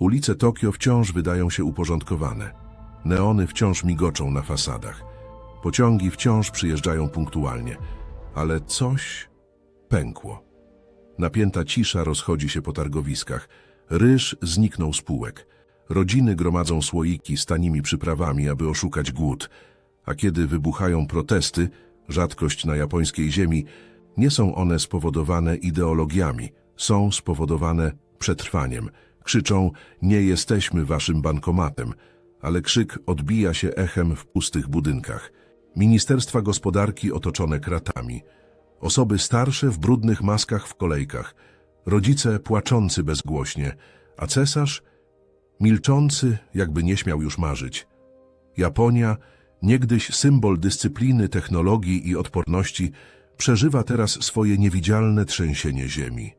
Ulice Tokio wciąż wydają się uporządkowane. Neony wciąż migoczą na fasadach. Pociągi wciąż przyjeżdżają punktualnie. Ale coś pękło. Napięta cisza rozchodzi się po targowiskach. Ryż zniknął z półek. Rodziny gromadzą słoiki z tanimi przyprawami, aby oszukać głód. A kiedy wybuchają protesty, rzadkość na japońskiej ziemi, nie są one spowodowane ideologiami, są spowodowane przetrwaniem. Krzyczą, nie jesteśmy waszym bankomatem, ale krzyk odbija się echem w pustych budynkach. Ministerstwa gospodarki otoczone kratami. Osoby starsze w brudnych maskach w kolejkach. Rodzice płaczący bezgłośnie, a cesarz milczący, jakby nie śmiał już marzyć. Japonia, niegdyś symbol dyscypliny, technologii i odporności, przeżywa teraz swoje niewidzialne trzęsienie ziemi.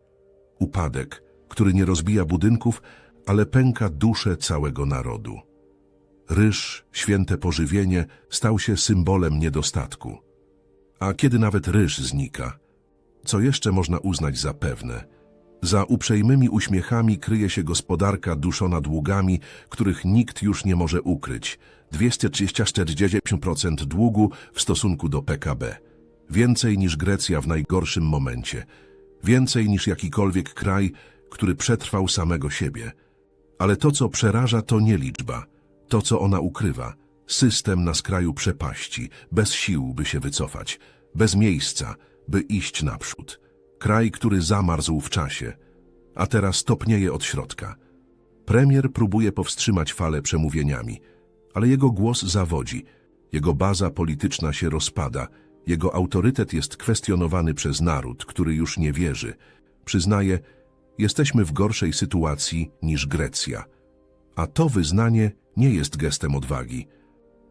Upadek, który nie rozbija budynków, ale pęka duszę całego narodu. Ryż, święte pożywienie, stał się symbolem niedostatku. A kiedy nawet ryż znika, co jeszcze można uznać za pewne? Za uprzejmymi uśmiechami kryje się gospodarka duszona długami, których nikt już nie może ukryć. 240% długu w stosunku do PKB. Więcej niż Grecja w najgorszym momencie. Więcej niż jakikolwiek kraj, który przetrwał samego siebie. Ale to, co przeraża, to nie liczba. To, co ona ukrywa. System na skraju przepaści, bez sił, by się wycofać. Bez miejsca, by iść naprzód. Kraj, który zamarzł w czasie, a teraz topnieje od środka. Premier próbuje powstrzymać falę przemówieniami, ale jego głos zawodzi, jego baza polityczna się rozpada, jego autorytet jest kwestionowany przez naród, który już nie wierzy. Przyznaje, jesteśmy w gorszej sytuacji niż Grecja. A to wyznanie nie jest gestem odwagi.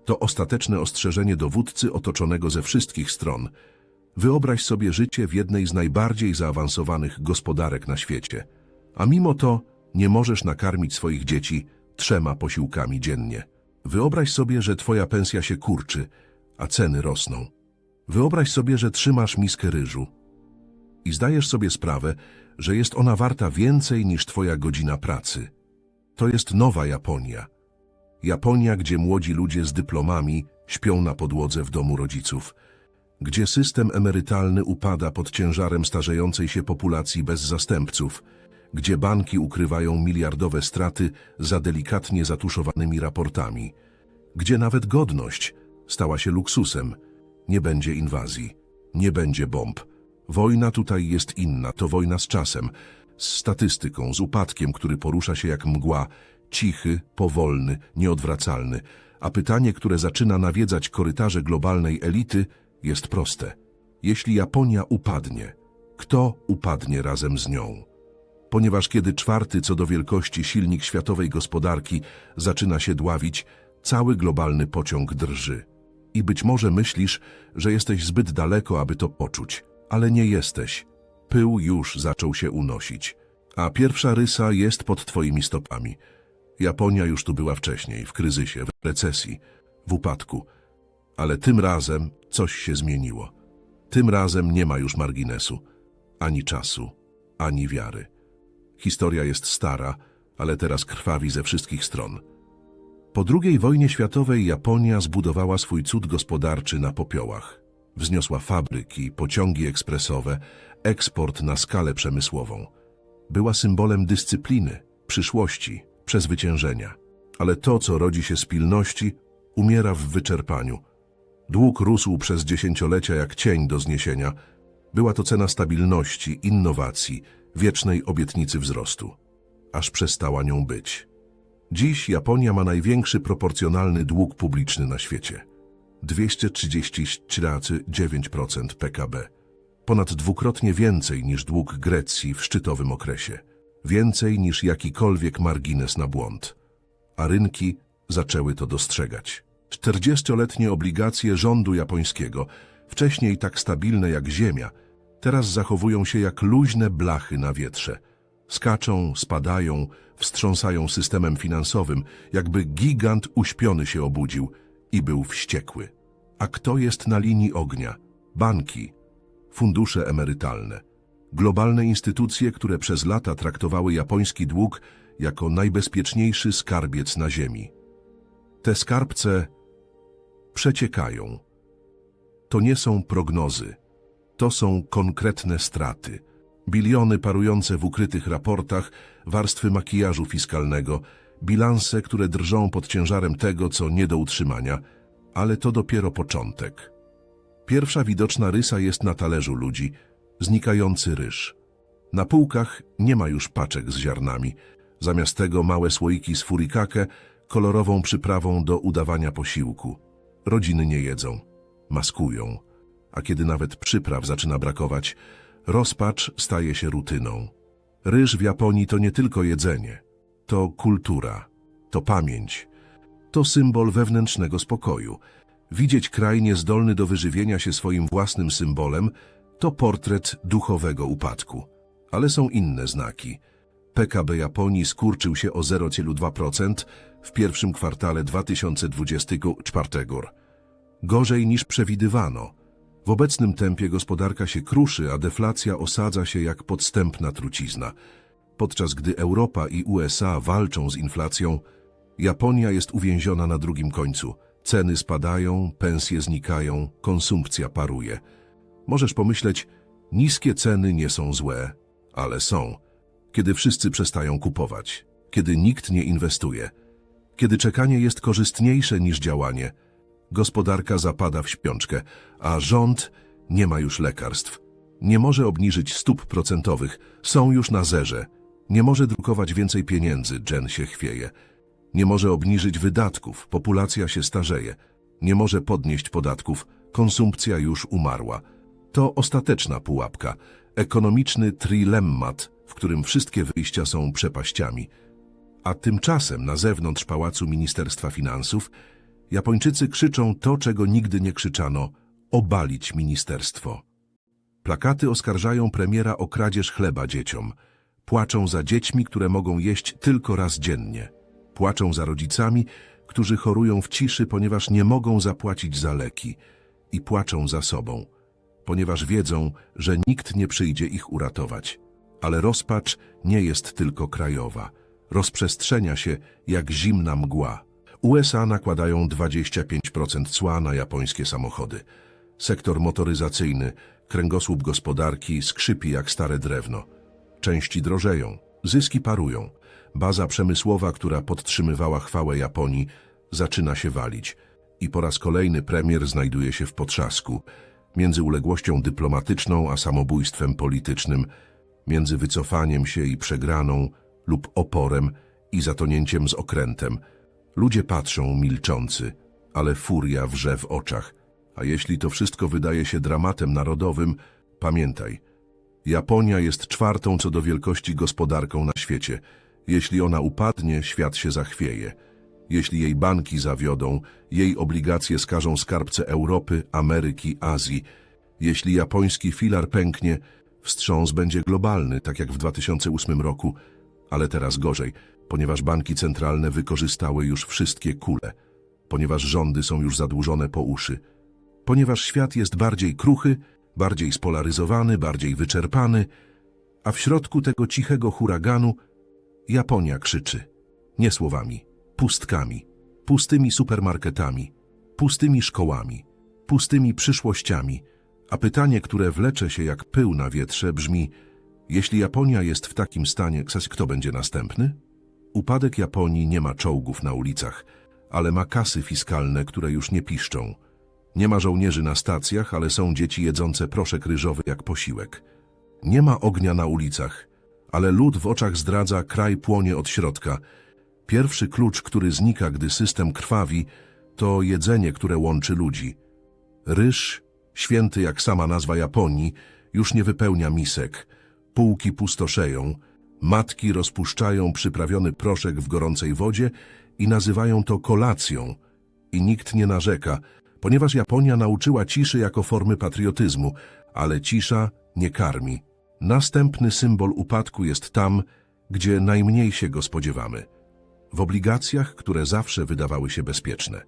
To ostateczne ostrzeżenie dowódcy otoczonego ze wszystkich stron. Wyobraź sobie życie w jednej z najbardziej zaawansowanych gospodarek na świecie. A mimo to nie możesz nakarmić swoich dzieci trzema posiłkami dziennie. Wyobraź sobie, że twoja pensja się kurczy, a ceny rosną. Wyobraź sobie, że trzymasz miskę ryżu i zdajesz sobie sprawę, że jest ona warta więcej niż twoja godzina pracy. To jest nowa Japonia. Japonia, gdzie młodzi ludzie z dyplomami śpią na podłodze w domu rodziców, gdzie system emerytalny upada pod ciężarem starzejącej się populacji bez zastępców, gdzie banki ukrywają miliardowe straty za delikatnie zatuszowanymi raportami, gdzie nawet godność stała się luksusem. Nie będzie inwazji, nie będzie bomb. Wojna tutaj jest inna, to wojna z czasem, z statystyką, z upadkiem, który porusza się jak mgła, cichy, powolny, nieodwracalny, a pytanie, które zaczyna nawiedzać korytarze globalnej elity, jest proste. Jeśli Japonia upadnie, kto upadnie razem z nią? Ponieważ kiedy czwarty co do wielkości silnik światowej gospodarki zaczyna się dławić, cały globalny pociąg drży. I być może myślisz, że jesteś zbyt daleko, aby to poczuć, ale nie jesteś. Pył już zaczął się unosić. A pierwsza rysa jest pod twoimi stopami. Japonia już tu była wcześniej, w kryzysie, w recesji, w upadku. Ale tym razem coś się zmieniło. Tym razem nie ma już marginesu, ani czasu, ani wiary. Historia jest stara, ale teraz krwawi ze wszystkich stron. Po II wojnie światowej Japonia zbudowała swój cud gospodarczy na popiołach. Wzniosła fabryki, pociągi ekspresowe, eksport na skalę przemysłową. Była symbolem dyscypliny, przyszłości, przezwyciężenia. Ale to, co rodzi się z pilności, umiera w wyczerpaniu. Dług rósł przez dziesięciolecia jak cień do zniesienia. Była to cena stabilności, innowacji, wiecznej obietnicy wzrostu. Aż przestała nią być. Dziś Japonia ma największy proporcjonalny dług publiczny na świecie. 234,9% PKB. Ponad dwukrotnie więcej niż dług Grecji w szczytowym okresie. Więcej niż jakikolwiek margines na błąd. A rynki zaczęły to dostrzegać. 40-letnie obligacje rządu japońskiego, wcześniej tak stabilne jak ziemia, teraz zachowują się jak luźne blachy na wietrze. Skaczą, spadają, wstrząsają systemem finansowym, jakby gigant uśpiony się obudził i był wściekły. A kto jest na linii ognia? Banki, fundusze emerytalne, globalne instytucje, które przez lata traktowały japoński dług jako najbezpieczniejszy skarbiec na ziemi. Te skarbce przeciekają. To nie są prognozy, to są konkretne straty. Biliony parujące w ukrytych raportach, warstwy makijażu fiskalnego, bilanse, które drżą pod ciężarem tego, co nie do utrzymania, ale to dopiero początek. Pierwsza widoczna rysa jest na talerzu ludzi, znikający ryż. Na półkach nie ma już paczek z ziarnami, zamiast tego małe słoiki z furikake, kolorową przyprawą do udawania posiłku. Rodziny nie jedzą, maskują, a kiedy nawet przypraw zaczyna brakować, rozpacz staje się rutyną. Ryż w Japonii to nie tylko jedzenie, to kultura, to pamięć, to symbol wewnętrznego spokoju. Widzieć kraj niezdolny do wyżywienia się swoim własnym symbolem to portret duchowego upadku. Ale są inne znaki. PKB Japonii skurczył się o 0,2% w pierwszym kwartale 2024. Gorzej niż przewidywano. W obecnym tempie gospodarka się kruszy, a deflacja osadza się jak podstępna trucizna. Podczas gdy Europa i USA walczą z inflacją, Japonia jest uwięziona na drugim końcu. Ceny spadają, pensje znikają, konsumpcja paruje. Możesz pomyśleć, niskie ceny nie są złe, ale są. Kiedy wszyscy przestają kupować, kiedy nikt nie inwestuje, kiedy czekanie jest korzystniejsze niż działanie, gospodarka zapada w śpiączkę, a rząd nie ma już lekarstw. Nie może obniżyć stóp procentowych, są już na zerze. Nie może drukować więcej pieniędzy, Jen się chwieje. Nie może obniżyć wydatków, populacja się starzeje. Nie może podnieść podatków, konsumpcja już umarła. To ostateczna pułapka, ekonomiczny trilemmat, w którym wszystkie wyjścia są przepaściami. A tymczasem na zewnątrz Pałacu Ministerstwa Finansów Japończycy krzyczą to, czego nigdy nie krzyczano – obalić ministerstwo. Plakaty oskarżają premiera o kradzież chleba dzieciom. Płaczą za dziećmi, które mogą jeść tylko raz dziennie. Płaczą za rodzicami, którzy chorują w ciszy, ponieważ nie mogą zapłacić za leki. I płaczą za sobą, ponieważ wiedzą, że nikt nie przyjdzie ich uratować. Ale rozpacz nie jest tylko krajowa. Rozprzestrzenia się jak zimna mgła. USA nakładają 25% cła na japońskie samochody. Sektor motoryzacyjny, kręgosłup gospodarki skrzypi jak stare drewno. Części drożeją, zyski parują. Baza przemysłowa, która podtrzymywała chwałę Japonii, zaczyna się walić. I po raz kolejny premier znajduje się w potrzasku. Między uległością dyplomatyczną a samobójstwem politycznym, między wycofaniem się i przegraną lub oporem i zatonięciem z okrętem. Ludzie patrzą milczący, ale furia wrze w oczach. A jeśli to wszystko wydaje się dramatem narodowym, pamiętaj, Japonia jest czwartą co do wielkości gospodarką na świecie. Jeśli ona upadnie, świat się zachwieje. Jeśli jej banki zawiodą, jej obligacje skażą skarbce Europy, Ameryki, Azji. Jeśli japoński filar pęknie, wstrząs będzie globalny, tak jak w 2008 roku, ale teraz gorzej, ponieważ banki centralne wykorzystały już wszystkie kule, ponieważ rządy są już zadłużone po uszy, ponieważ świat jest bardziej kruchy, bardziej spolaryzowany, bardziej wyczerpany, a w środku tego cichego huraganu Japonia krzyczy. Nie słowami, pustkami, pustymi supermarketami, pustymi szkołami, pustymi przyszłościami, a pytanie, które wlecze się jak pył na wietrze brzmi, jeśli Japonia jest w takim stanie, kto będzie następny? Upadek Japonii nie ma czołgów na ulicach, ale ma kasy fiskalne, które już nie piszczą. Nie ma żołnierzy na stacjach, ale są dzieci jedzące proszek ryżowy jak posiłek. Nie ma ognia na ulicach, ale lód w oczach zdradza, kraj płonie od środka. Pierwszy klucz, który znika, gdy system krwawi, to jedzenie, które łączy ludzi. Ryż, święty jak sama nazwa Japonii, już nie wypełnia misek. Półki pustoszeją, matki rozpuszczają przyprawiony proszek w gorącej wodzie i nazywają to kolacją. I nikt nie narzeka, ponieważ Japonia nauczyła ciszy jako formy patriotyzmu, ale cisza nie karmi. Następny symbol upadku jest tam, gdzie najmniej się go spodziewamy. W obligacjach, które zawsze wydawały się bezpieczne.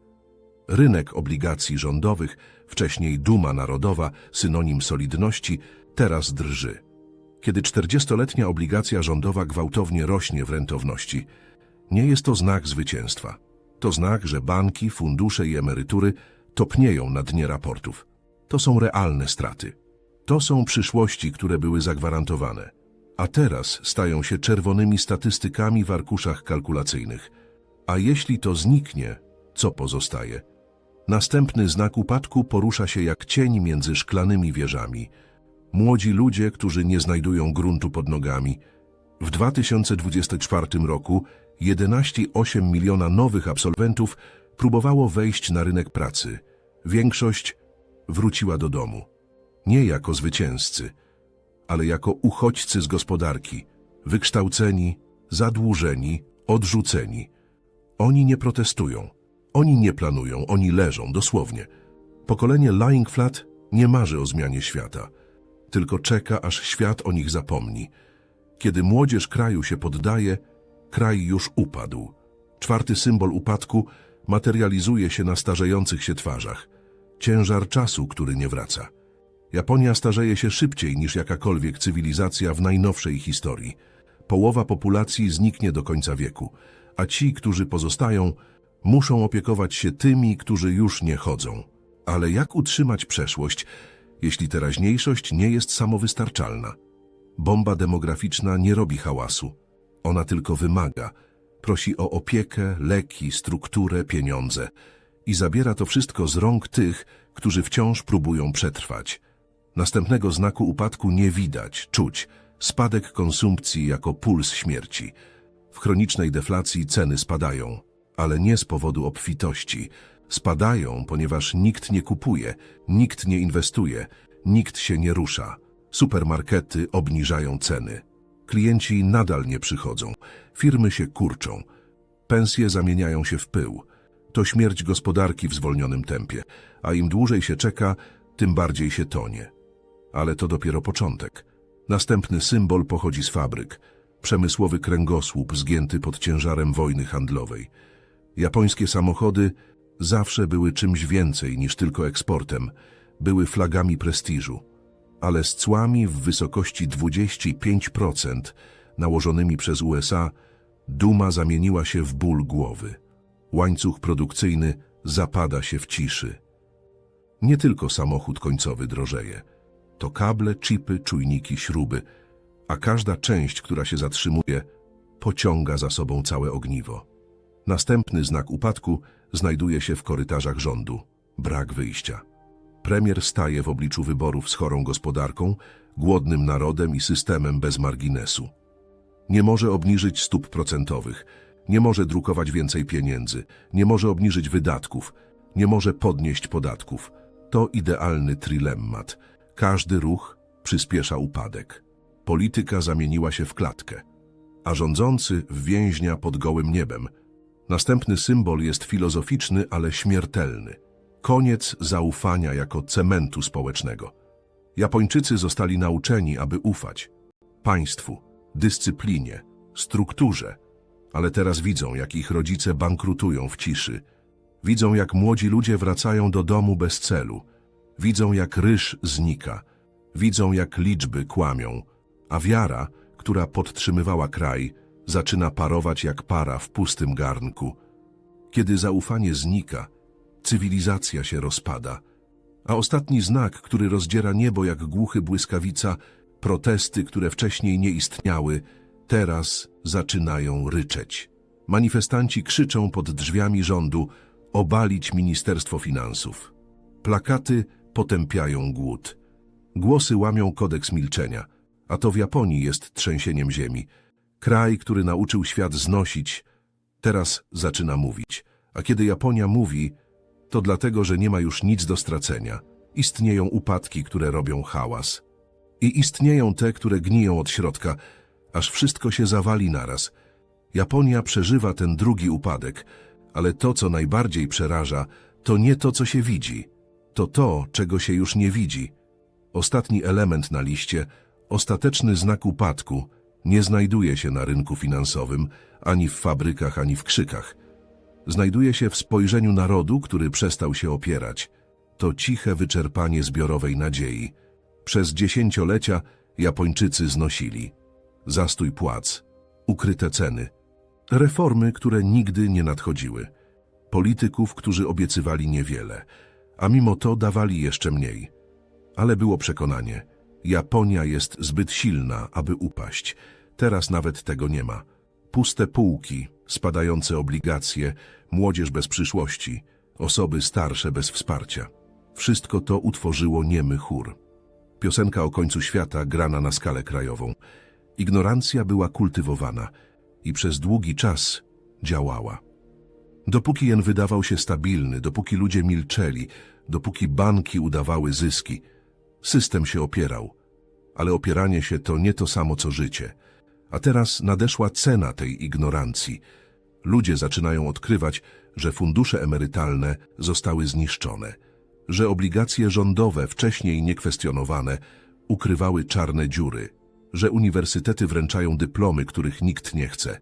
Rynek obligacji rządowych, wcześniej duma narodowa, synonim solidności, teraz drży. Kiedy 40-letnia obligacja rządowa gwałtownie rośnie w rentowności, nie jest to znak zwycięstwa. To znak, że banki, fundusze i emerytury topnieją na dnie raportów. To są realne straty. To są przyszłości, które były zagwarantowane, a teraz stają się czerwonymi statystykami w arkuszach kalkulacyjnych. A jeśli to zniknie, co pozostaje? Następny znak upadku porusza się jak cień między szklanymi wieżami. Młodzi ludzie, którzy nie znajdują gruntu pod nogami. W 2024 roku 11,8 miliona nowych absolwentów próbowało wejść na rynek pracy. Większość wróciła do domu. Nie jako zwycięzcy, ale jako uchodźcy z gospodarki, wykształceni, zadłużeni, odrzuceni. Oni nie protestują, oni nie planują, oni leżą, dosłownie. Pokolenie Lying Flat nie marzy o zmianie świata, tylko czeka, aż świat o nich zapomni. Kiedy młodzież kraju się poddaje, kraj już upadł. Czwarty symbol upadku materializuje się na starzejących się twarzach. Ciężar czasu, który nie wraca. Japonia starzeje się szybciej niż jakakolwiek cywilizacja w najnowszej historii. Połowa populacji zniknie do końca wieku, a ci, którzy pozostają, muszą opiekować się tymi, którzy już nie chodzą. Ale jak utrzymać przeszłość, jeśli teraźniejszość nie jest samowystarczalna? Bomba demograficzna nie robi hałasu. Ona tylko wymaga. Prosi o opiekę, leki, strukturę, pieniądze. I zabiera to wszystko z rąk tych, którzy wciąż próbują przetrwać. Następnego znaku upadku nie widać, czuć. Spadek konsumpcji jako puls śmierci. W chronicznej deflacji ceny spadają, ale nie z powodu obfitości. Spadają, ponieważ nikt nie kupuje, nikt nie inwestuje, nikt się nie rusza. Supermarkety obniżają ceny. Klienci nadal nie przychodzą, firmy się kurczą, pensje zamieniają się w pył. To śmierć gospodarki w zwolnionym tempie, a im dłużej się czeka, tym bardziej się tonie. Ale to dopiero początek. Następny symbol pochodzi z fabryk. Przemysłowy kręgosłup zgięty pod ciężarem wojny handlowej. Japońskie samochody zawsze były czymś więcej niż tylko eksportem. Były flagami prestiżu. Ale z cłami w wysokości 25% nałożonymi przez USA duma zamieniła się w ból głowy. Łańcuch produkcyjny zapada się w ciszy. Nie tylko samochód końcowy drożeje. To kable, chipy, czujniki, śruby, a każda część, która się zatrzymuje, pociąga za sobą całe ogniwo. Następny znak upadku znajduje się w korytarzach rządu. Brak wyjścia. Premier staje w obliczu wyborów z chorą gospodarką, głodnym narodem i systemem bez marginesu. Nie może obniżyć stóp procentowych, nie może drukować więcej pieniędzy, nie może obniżyć wydatków, nie może podnieść podatków. To idealny trilemmat. Każdy ruch przyspiesza upadek. Polityka zamieniła się w klatkę, a rządzący w więźnia pod gołym niebem. Następny symbol jest filozoficzny, ale śmiertelny. Koniec zaufania jako cementu społecznego. Japończycy zostali nauczeni, aby ufać państwu, dyscyplinie, strukturze, ale teraz widzą, jak ich rodzice bankrutują w ciszy. Widzą, jak młodzi ludzie wracają do domu bez celu. Widzą, jak ryż znika. Widzą, jak liczby kłamią, a wiara, która podtrzymywała kraj, zaczyna parować jak para w pustym garnku. Kiedy zaufanie znika, cywilizacja się rozpada. A ostatni znak, który rozdziera niebo jak głuchy błyskawica, protesty, które wcześniej nie istniały, teraz zaczynają ryczeć. Manifestanci krzyczą pod drzwiami rządu obalić Ministerstwo Finansów. Plakaty potępiają głód. Głosy łamią kodeks milczenia, a to w Japonii jest trzęsieniem ziemi. Kraj, który nauczył świat znosić, teraz zaczyna mówić. A kiedy Japonia mówi, to dlatego, że nie ma już nic do stracenia. Istnieją upadki, które robią hałas. I istnieją te, które gniją od środka, aż wszystko się zawali naraz. Japonia przeżywa ten drugi upadek, ale to, co najbardziej przeraża, to nie to, co się widzi. To to, czego się już nie widzi. Ostatni element na liście, ostateczny znak upadku, nie znajduje się na rynku finansowym, ani w fabrykach, ani w krzykach. Znajduje się w spojrzeniu narodu, który przestał się opierać. To ciche wyczerpanie zbiorowej nadziei. Przez dziesięciolecia Japończycy znosili. Zastój płac, ukryte ceny, reformy, które nigdy nie nadchodziły, polityków, którzy obiecywali niewiele, a mimo to dawali jeszcze mniej. Ale było przekonanie, Japonia jest zbyt silna, aby upaść. Teraz nawet tego nie ma. Puste półki, spadające obligacje, młodzież bez przyszłości, osoby starsze bez wsparcia. Wszystko to utworzyło niemy chór. Piosenka o końcu świata grana na skalę krajową. Ignorancja była kultywowana i przez długi czas działała. Dopóki jen wydawał się stabilny, dopóki ludzie milczeli, dopóki banki udawały zyski, system się opierał. Ale opieranie się to nie to samo co życie. A teraz nadeszła cena tej ignorancji. Ludzie zaczynają odkrywać, że fundusze emerytalne zostały zniszczone, że obligacje rządowe, wcześniej niekwestionowane, ukrywały czarne dziury, że uniwersytety wręczają dyplomy, których nikt nie chce,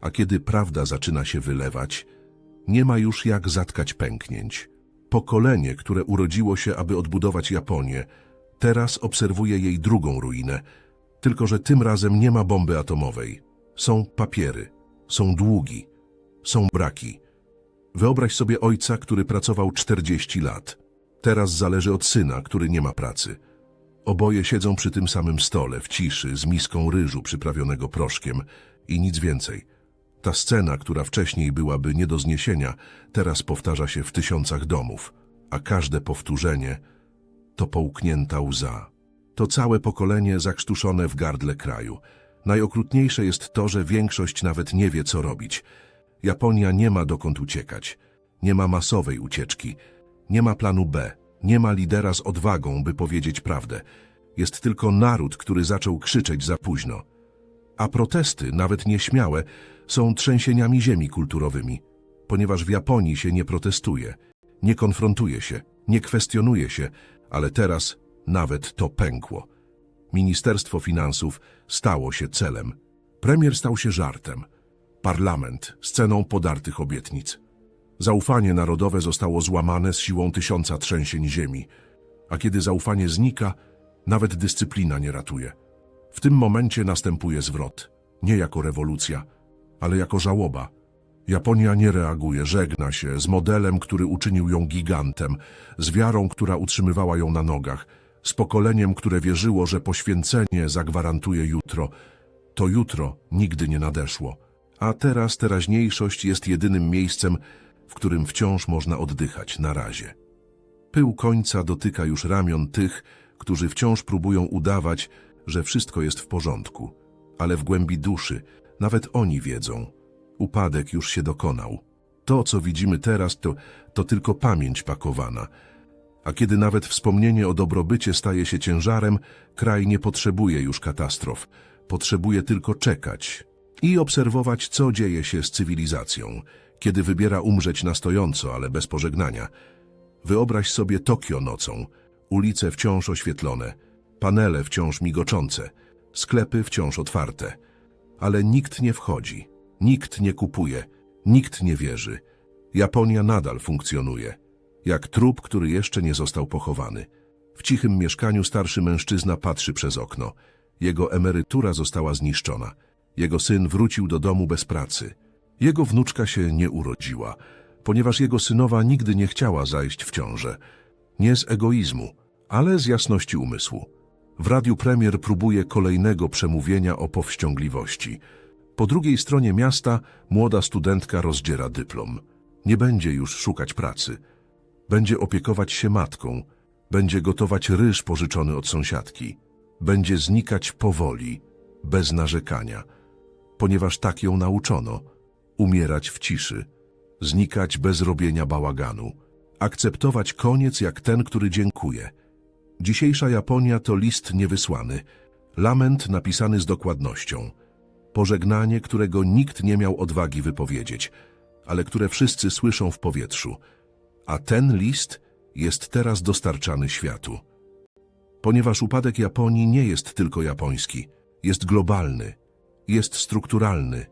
a kiedy prawda zaczyna się wylewać, nie ma już jak zatkać pęknięć. Pokolenie, które urodziło się, aby odbudować Japonię, teraz obserwuje jej drugą ruinę, tylko że tym razem nie ma bomby atomowej. Są papiery, są długi, są braki. Wyobraź sobie ojca, który pracował 40 lat. Teraz zależy od syna, który nie ma pracy. Oboje siedzą przy tym samym stole, w ciszy, z miską ryżu przyprawionego proszkiem i nic więcej. Ta scena, która wcześniej byłaby nie do zniesienia, teraz powtarza się w tysiącach domów, a każde powtórzenie to połknięta łza. To całe pokolenie zakrztuszone w gardle kraju. Najokrutniejsze jest to, że większość nawet nie wie, co robić. Japonia nie ma dokąd uciekać. Nie ma masowej ucieczki. Nie ma planu B. Nie ma lidera z odwagą, by powiedzieć prawdę. Jest tylko naród, który zaczął krzyczeć za późno. A protesty, nawet nieśmiałe, są trzęsieniami ziemi kulturowymi, ponieważ w Japonii się nie protestuje, nie konfrontuje się, nie kwestionuje się, ale teraz nawet to pękło. Ministerstwo Finansów stało się celem. Premier stał się żartem. Parlament sceną podartych obietnic. Zaufanie narodowe zostało złamane z siłą tysiąca trzęsień ziemi, a kiedy zaufanie znika, nawet dyscyplina nie ratuje. W tym momencie następuje zwrot, nie jako rewolucja, ale jako żałoba. Japonia nie reaguje, żegna się z modelem, który uczynił ją gigantem, z wiarą, która utrzymywała ją na nogach, z pokoleniem, które wierzyło, że poświęcenie zagwarantuje jutro. To jutro nigdy nie nadeszło. A teraz teraźniejszość jest jedynym miejscem, w którym wciąż można oddychać na razie. Pył końca dotyka już ramion tych, którzy wciąż próbują udawać, że wszystko jest w porządku, ale w głębi duszy nawet oni wiedzą. Upadek już się dokonał. To, co widzimy teraz, to, to tylko pamięć pakowana. A kiedy nawet wspomnienie o dobrobycie staje się ciężarem, kraj nie potrzebuje już katastrof. Potrzebuje tylko czekać i obserwować, co dzieje się z cywilizacją, kiedy wybiera umrzeć na stojąco, ale bez pożegnania. Wyobraź sobie Tokio nocą, ulice wciąż oświetlone, panele wciąż migoczące, sklepy wciąż otwarte. Ale nikt nie wchodzi, nikt nie kupuje, nikt nie wierzy. Japonia nadal funkcjonuje, jak trup, który jeszcze nie został pochowany. W cichym mieszkaniu starszy mężczyzna patrzy przez okno. Jego emerytura została zniszczona. Jego syn wrócił do domu bez pracy. Jego wnuczka się nie urodziła, ponieważ jego synowa nigdy nie chciała zajść w ciążę. Nie z egoizmu, ale z jasności umysłu. W radiu premier próbuje kolejnego przemówienia o powściągliwości. Po drugiej stronie miasta młoda studentka rozdziera dyplom. Nie będzie już szukać pracy. Będzie opiekować się matką. Będzie gotować ryż pożyczony od sąsiadki. Będzie znikać powoli, bez narzekania. Ponieważ tak ją nauczono. Umierać w ciszy. Znikać bez robienia bałaganu. Akceptować koniec jak ten, który dziękuje. Dzisiejsza Japonia to list niewysłany, lament napisany z dokładnością, pożegnanie, którego nikt nie miał odwagi wypowiedzieć, ale które wszyscy słyszą w powietrzu. A ten list jest teraz dostarczany światu. Ponieważ upadek Japonii nie jest tylko japoński, jest globalny, jest strukturalny,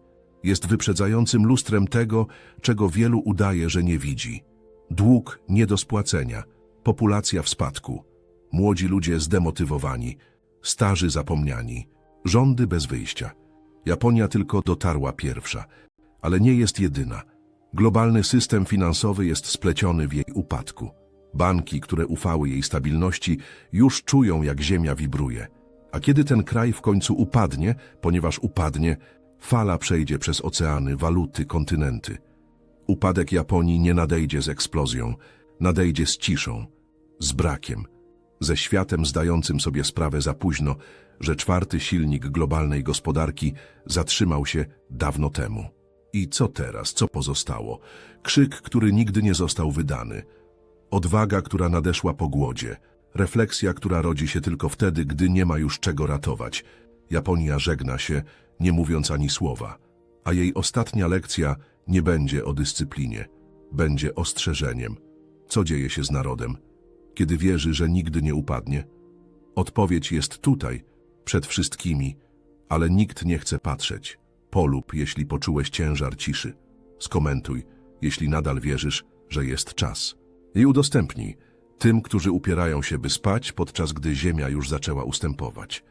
jest wyprzedzającym lustrem tego, czego wielu udaje, że nie widzi. Dług nie do spłacenia, populacja w spadku, młodzi ludzie zdemotywowani, Starzy zapomniani. Rządy bez wyjścia. Japonia tylko dotarła pierwsza, ale nie jest jedyna. Globalny system finansowy jest spleciony w jej upadku. Banki, które ufały jej stabilności, już czują, jak ziemia wibruje. A kiedy ten kraj w końcu upadnie, ponieważ upadnie, fala przejdzie przez oceany, waluty, kontynenty. Upadek Japonii nie nadejdzie z eksplozją, nadejdzie z ciszą, z brakiem, ze światem zdającym sobie sprawę za późno, że czwarty silnik globalnej gospodarki zatrzymał się dawno temu. I co teraz, co pozostało? Krzyk, który nigdy nie został wydany. Odwaga, która nadeszła po głodzie. Refleksja, która rodzi się tylko wtedy, gdy nie ma już czego ratować. Japonia żegna się, nie mówiąc ani słowa. A jej ostatnia lekcja nie będzie o dyscyplinie. Będzie ostrzeżeniem. Co dzieje się z narodem, kiedy wierzy, że nigdy nie upadnie? Odpowiedź jest tutaj, przed wszystkimi, ale nikt nie chce patrzeć. Polub, jeśli poczułeś ciężar ciszy. Skomentuj, jeśli nadal wierzysz, że jest czas. I udostępnij tym, którzy upierają się, by spać, podczas gdy ziemia już zaczęła ustępować.